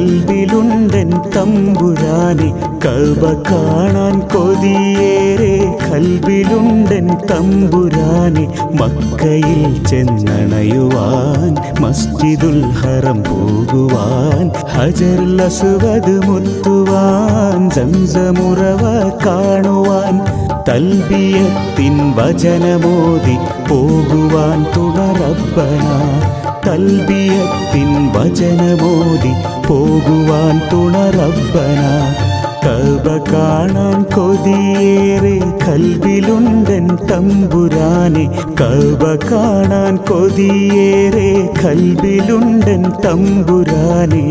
കൽബിലുണ്ടൻ തമ്പുരാനെ കൽബ കാണാൻ കൊതിയേറെ കൽബിലുണ്ടൻ തമ്പുരാനെ മക്കയിൽ ചെന്നണയുവാൻ മസ്ജിദുൽ ഹറം പോകുവാൻ ഹജറുൽ അസുവത് മുത്തുവാൻ സംസമുറവ കാണുവാൻ തൽബിയത്തിൻ വചനമോതി പോകുവാൻ തുണറബ്ബന തൽബിയത്തിൻ വചനമോദി പോകുവാൻ തുണറബ്ബന. കൽബ കാണാൻ കൊതിയേറെ കൽബിലുണ്ടൻ തമ്പുരാനെ. കൽബ കാണാൻ കൊതിയേറെ കൽബിലുണ്ടൻ തമ്പുരാനെ.